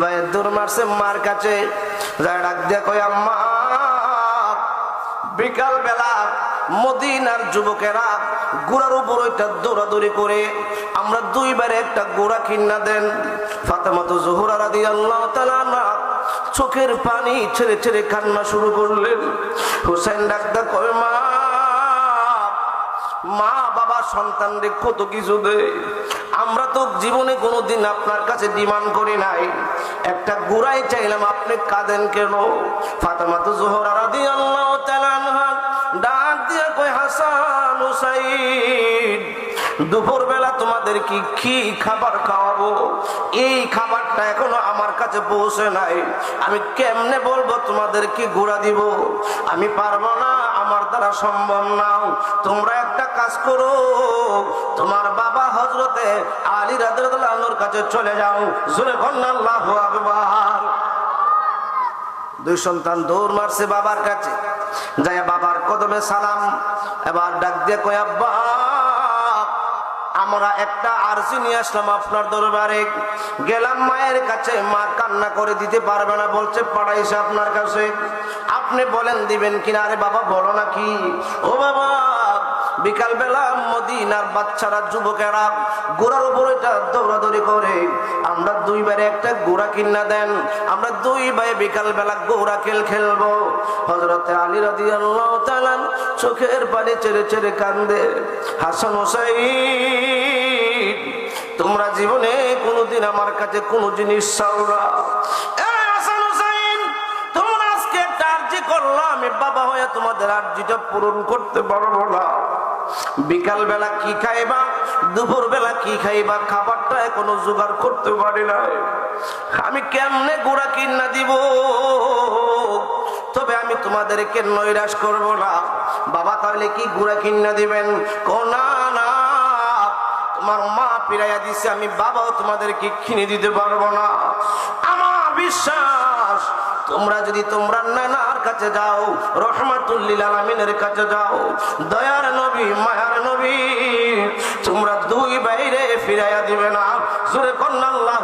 ভাইয়ের দৌড় মারছে, মার কাছে। যা ডাক দিয়ে কই আম্মা বিকাল বেলা মদিনার যুবকেরা গোড়ার উপর ওইটা দৌড়াদৌড়ি করে আমরা দুইবারে একটা গোড়া কিনা দেন। ফাতেমাতো জোহরা রাদি আল্লাহ তালা চোখের পানি ছেড়ে ছেড়ে কান্না শুরু করলেন। হুসেন ডাক্তার কয়, মা মা বাবা সন্তানদের কত কিছু আমরা তো জীবনে কোনোদিন আপনার কাছে ডিমান্ড করি নাই। একটা গুড়াই চাইলাম, আপনি কাঁদেন কেন? ফাতেমা তো জোহরা ডাক কই দুপুর বেলা তোমাদের কি কি খাবার খাওয়াবো? এই খাবারটা এখনও আমার কাছে পৌঁছে নাই। আমি কেমনে বলব তোমাদের কি ঘোরা দিব? আমি পারব না। আমার দ্বারা সম্ভব নাও। তোমরা একটা কাজ করো। তোমার বাবা হজরতে আলী রাদুর কাছে চলে যাও। জোরে কন্যাল্লাহ আকবার। দুই সন্তান দৌড় মারছে বাবার কাছে। যাই বাবার কদমে সালাম, এবার ডাক দিয়ে কয়, আব্বা আমরা একটা আরজি নিয়ে আসলাম আপনার দরবারে। গেলাম মায়ের কাছে, মা কান্না করে দিতে পারবে না, বলছে, পাড়াইছে আপনার কাছে। আপনি বলেন, দিবেন কিনা? আরে বাবা, বলো নাকি ও বাবা বিকাল বেলা মদিনার বাচ্চারা যুবকেরা গোড়ার উপর দৌড়াদৌড়ি করে। আমরা দুই বারে একটা গোড়া কিনা দেন আমরা দুই ভাই বিকাল বেলা গোড়া খেল খেলব। হজরতে আলী রাদি আল্লাহ চোখের পানি চেড়ে চেড়ে কান্দে হাসান হোসাইন তোমরা জীবনে কোনোদিন আমার কাছে কোনো জিনিস চাও না। তোমরা আজকে একটা আর্জি করলা, আমি বাবা হয়ে তোমাদের আর্জিটা পূরণ করতে পারব না। বিকাল বেলা কি খাইবা? দুপুর বেলা কি খাইবা? খাবারটা এখনও জোগাড় করতে পারি না আমি কেমনে গুড়া কিনা দিব? তবে আমি তোমাদেরকে নৈরাশ করব না। বাবা, তাহলে কি গুড়া কিনা দিবেন? কোনা না তোমার মা পিরাইয়া দিছে, আমি বাবাও তোমাদেরকে কিনে দিতে পারব না। আমার বিশ্বাস তোমরা যদি তোমরা নানার কাছে যাও রহমাতুল্লিল আলমিনের কাছে যাও, দয়ার নবী, মায়ার নবী, তোমরা দুই বাইরে ফিরাইয়া দিবে না। সুরে কন্যাল্লাহ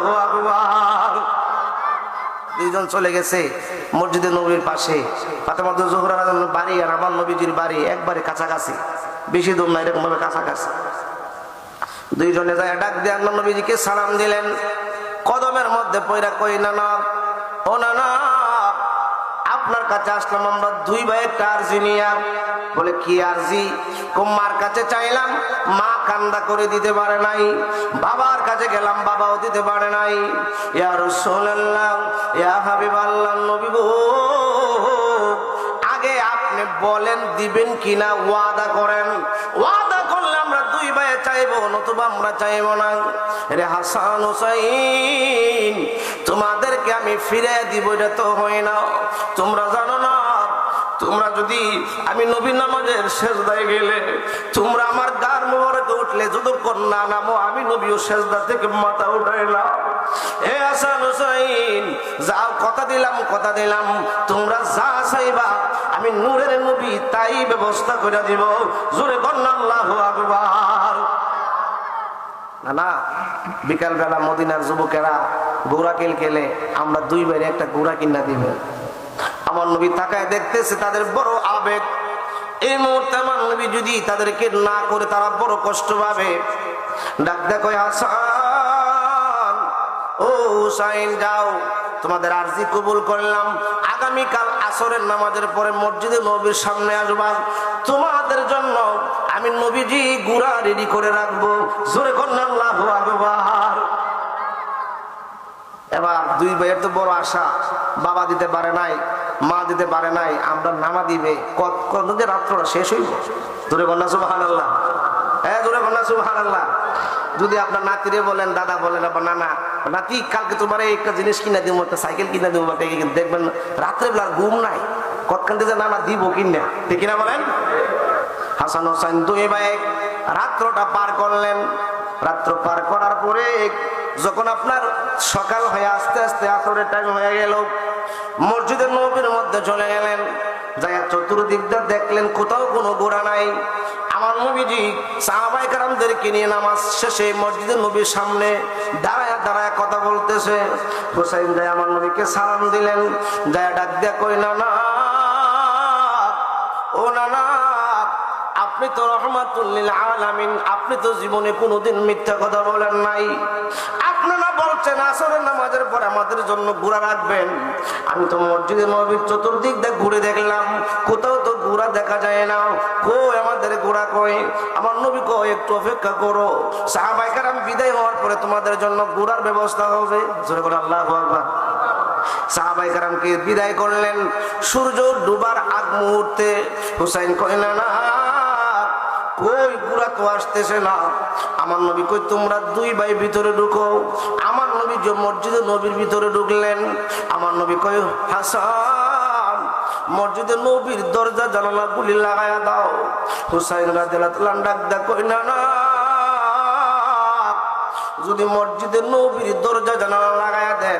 দুইজন চলে গেছে মসজিদে নবীর পাশে। ফাতেমাদ জোহরা বাড়ি আর আমার নবীজির বাড়ি একবারে কাছাকাছি। বেশি দূর না এরকম ভাবে কাছাকাছি। দুইজনে যায়, ডাক দিয়ে আল্লাহ নবীজিকে সালাম দিলেন। মধ্যে পয়রা কই না ও না আপনার কাছে আসলাম আমরা দুই ভাই একটা নিয়া। বলে, কি আর্জি? কুম্মার কাছে চাইলাম, মা কান্দা করে দিতে পারে নাই। বাবার কাছে গেলাম, বাবাও দিতে পারে নাই। ইয়া রাসূলুল্লাহ, ইয়া হাবিবাল্লাহ, নবী গো। আগে আপনি বলেন, দিবেন কিনা, ওয়াদা করেন। ওয়াদা চাইব, নতুবা আমরা চাইব না। রে হাসান হোসাইন, তোমাদেরকে আমি ফিরে দিব, এটা তো হয় না। তোমরা জানো না, তোমরা যদি আমি নবী নামাজের শেষদায় গেলে, তোমরা আমার গার মোবারকে উঠলে যতক্ষণ না নামো, আমি নবীও শেষদা থেকে মাথা উঠাইলাম হে হাসান হোসাইন, যাও, কথা দিলাম কথা দিলাম। তোমরা যা চাইবা, আমি নূরের নবী তাই ব্যবস্থা করে দিব। জোরে কন্যাল্লাহ আকবার। না না বিকাল মদিনার যুবকেরা গোড়া কিল খেলে আমরা দুই বাইরে একটা গোড়া কিনা দিবে। আমার নবী তাকায় দেখতেছে তাদের বড় আবেগ। এই মুহূর্তে আমার নবী যদি তাদেরকে না করে তারা বড় কষ্ট পাবে। ডাক দেখো হাসান, ও হুসাইন, যাও। তোমাদের আরজি কবুল করলাম। আগামীকাল আসরের নামাজের পরে মসজিদে নবীর সামনে আসবা। তোমাদের জন্য আমি নবীজি, গুড়া রেডি করে রাখব। জোরে কন্যা আকবার। এবার দুই ভাইয়ের তো বড় আশা, বাবা দিতে পারে নাই, মা দিতে পারে নাই, আমরা নামা দিবে। কত যে রাত্রটা শেষ হইব? দূরে কন্যা সুবাহান আল্লাহ হ্যাঁ দূরে কন্যা সুবাহান আল্লাহ যদি আপনার নাতিরে বলেন, দাদা বলেন, আবার নানা, নাতি, কালকে তোমার একটা জিনিস কিনা দিব, একটা সাইকেল কিনা দিব, দেখবেন রাত্রে বেলা ঘুম নাই। কতখান থেকে নানা দিব কিনা, ঠিক কিনা বলেন? হাসান হোসেন দুই ভাই রাত্রটা পার করলেন। রাত্র পার করার পরে যখন আপনার সকাল হয়ে আস্তে আস্তে আসরের টাইম হয়ে গেল, মসজিদের নবীর মধ্যে চলে গেলেন। যাই চতুর্দিকটা দেখলেন, কোথাও কোনো গোড়া নাই। আমার নবীজি সাহাবাই কারামদেরকে নিয়ে নামাজ শেষে মসজিদের নবীর সামনে দাঁড়ায় দাঁড়ায় কথা বলতেছে। হুসাইন যায় আমার নবীকে সালাম দিলেন। যায় ডাক দিয়া কই না না। আপনি তো রহমাতুল্লিল আলামিন, আপনি তো জীবনে কোনোদিন মিথ্যা কথা বলেন নাই। আপনারা বলছেন আসরের নামাজের পর আমাদের জন্য ঘোরা রাখবেন। আমি তো মসজিদের নবীর চতুর্দিক দিয়ে ঘুরে দেখলাম, কোথাও তো ঘোরা দেখা যায় না। কই আমাদের ঘোরা কই? আমার নবী কই একটু অপেক্ষা করো। সাহাবাইকার আমি বিদায় হওয়ার পরে তোমাদের জন্য ঘোরার ব্যবস্থা হবে। জোরে করে আল্লাহ আকবার। সাহাবাই বিদায় করলেন। সূর্য ডুবার আগ মুহূর্তে হুসাইন কয়, না না কই পুরা তো আসতেছে না। আমার নবী কই, তোমরা দুই ভাই ভিতরে ঢুকো। আমার নবী যে মসজিদে নবীর ভিতরে ঢুকলেন, আমার নবী কই হাসান, মসজিদে নবীর দরজা জানালা গুলি লাগায়া দাও। হুসাইন রাদিয়াল্লাহু ডাক দা কই না না, যদি মসজিদের নবীর দরজা জানালা লাগায়া দেন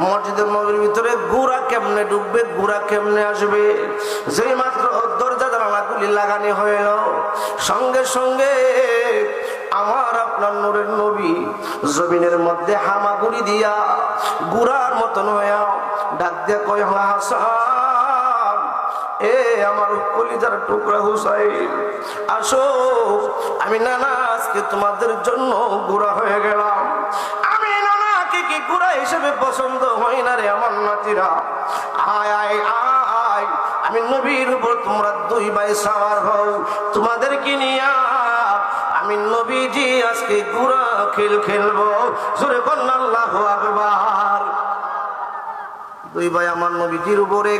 মসজিদের নবীর ভিতরে গুড়া কেমনে ঢুকবে গুড়া কেমনে আসবে? যেই মাত্র দরজা জানালা গুলি লাগানি হইল। সঙ্গে সঙ্গে আমার আপনার নূরের নবী জমিনের মধ্যে হামাগুড়ি দিয়া গুড়ার মতন হইয়া ডাক দিয়া কয় হাসান, এ আমার কলিজার টুকরা হুসাইন, আসো, আমি নানা আজকে তোমাদের জন্য গুড়া হয়ে গেলাম। গুড়া হিসেবে পছন্দ হই না রে আমার নাতিরা। আয় আয় আয়, আমি নবীর উপর তোমরা দুই ভাই সাওয়ার হও, তোমাদেরকে নিয়ে আমি নবীজি আজকে গুড়া খেল খেলব। সুরে কন্যা আল্লাহ আকবার। দুই ভাই আমার নবীজির উপরে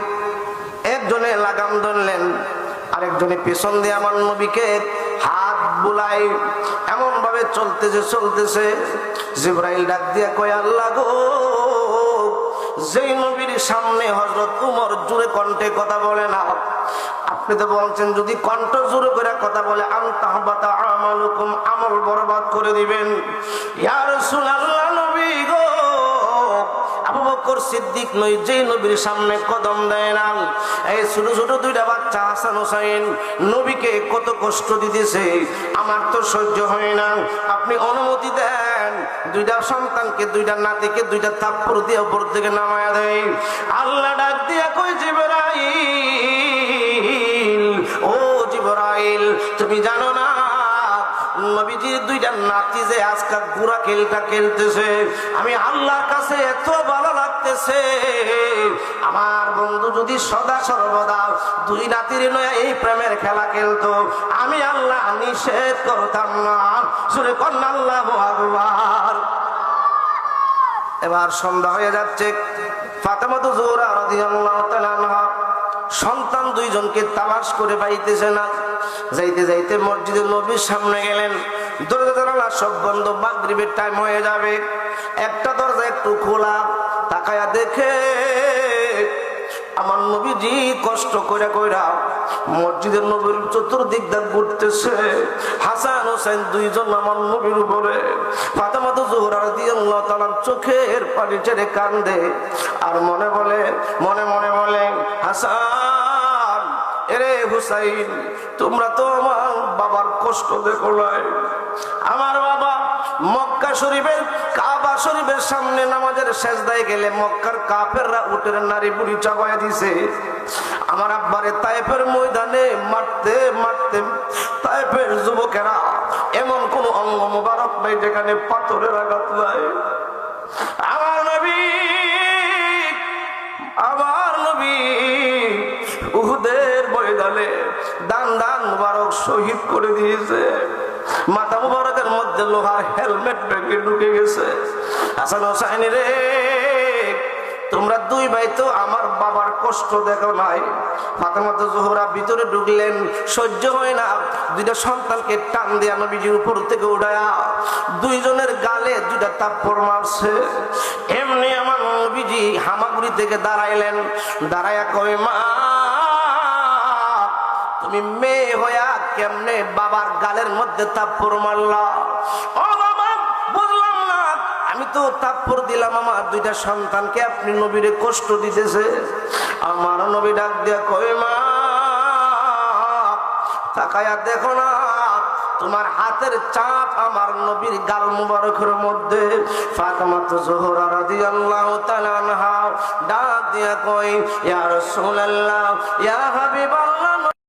একজনে লাগাম ধরলেন, আরেকজনে পেছন দিয়ে আমার নবীকে হাত বুলাই এমন ভাবে চলতেছে চলতেছে। জিব্রাইল ডাক দিয়া কয়, আল্লাহ গো, যেই নবীর সামনে হজরত উমর জুড়ে কণ্ঠে কথা বলে না, আপনি তো বলছেন যদি কণ্ঠ জোরে করে কথা বলে আমল বরবাদ করে দিবেন। ইয়া রাসূলুল্লাহ নবী গো বকর সিদ্দিক নই যে নবীর সামনে কদম দেয় না। এই ছোট ছোট দুইটা বাচ্চা হাসান হোসাইন, নবীকে কত কষ্ট দিতেছে, আমার তো সহ্য হয় না। আপনি অনুমতি দেন, দুইটা সন্তানকে, দুইটা নাতিকে, দুইটা থাপ্পড় দিয়ে উপর থেকে নামায় দেয় আল্লাহ ডাক দিয়া কই জিবরাইল দুইটা নাতি যে আজকাল গুড়া খেলটা খেলতেছে, আমি আল্লাহর কাছে এত ভালো লাগতেছে। আমার বন্ধু যদি সদা সর্বদা দুই নাতির নয় এই প্রেমের খেলা খেলতো, আমি আল্লাহ নিষেধ করতাম না। শুনে কন্যা, আল্লাহ আকবার। এবার সন্ধ্যা হয়ে যাচ্ছে। ফাতেমাতু জোহরা রাদিয়াল্লাহু সন্তান দুইজনকে তালাশ করে পাইতেছে না। যাইতে যাইতে মসজিদের নবীর সামনে গেলেন। দরজা জানালা সব বন্ধ, মাগরিবের টাইম হয়ে যাবে। একটা দরজা একটু খোলা, তাকায়া দেখে আমার নবীজি কষ্ট করে কইরা মসজিদের নবীর চতুর্দিক দিয়ে ঘুরতেছে। হাসান হোসেন দুইজন আমার নবীর উপরে, ফাতেমা তো জোহরার দিয়ে চোখের পানি ছেড়ে কান্দে আর মনে বলে, মনে মনে বলে, হাসান, এরে হুসাইন, তোমরা তো আমার বাবার কষ্ট দেখো নাই। আমার বাবা মক্কা শরীফের কাবা শরীফের সামনে নামাজের শেষদায় গেলে মক্কার কাফেররা উটের নারী বুড়ি চাপায় দিছে। আমার আব্বারে তাইফের ময়দানে মারতে মারতে তাইফের যুবকেরা এমন কোন অঙ্গ মোবারক নাই যেখানে পাথরের আঘাত নাই। আমার নবী আমার নবী উহুদের ময়দানে দান দান মুবারক শহীদ করে দিয়েছে। মাথা মুবারকের মধ্যে লোহার হেলমেট ভেঙে ঢুকে গেছে। হাসান হোসাইন রে, তোমরা দুই ভাই তো আমার বাবার কষ্ট দেখো নাই। ফাতেমা তো জোহরা, ভিতরে ঢুকলেন, সহ্য হয় না। দুইটা সন্তানকে টান দিয়া নবীজির উপর থেকে উঠায়া দুইজনের গালে দুইটা তাপ্পর মারছে। এমনি আমার নবীজি হামাগুড়ি থেকে দাঁড়াইলেন। দাঁড়ায়া কয়, মা তুমি মেয়ে হইয়া কেমনে বাবার গালের মধ্যে তাপ্পর মারলা? ও বুঝলাম না। আমি তো তাপ্পর দিলাম আমার দুইটা সন্তানকে, আপনি নবীরে কষ্ট দিতেছে। আমার নবী ডাক দিয়া কয়, মা, তাকায়া দেখো না, তোমার হাতের চাপ আমার নবীর গাল মুবারকের মধ্যে। ফাতেমা তো জোহরা রাদিয়াল্লাহু তাআলা আনহা ডাক দিয়া কই ইয়া রাসূলুল্লাহ, ইয়া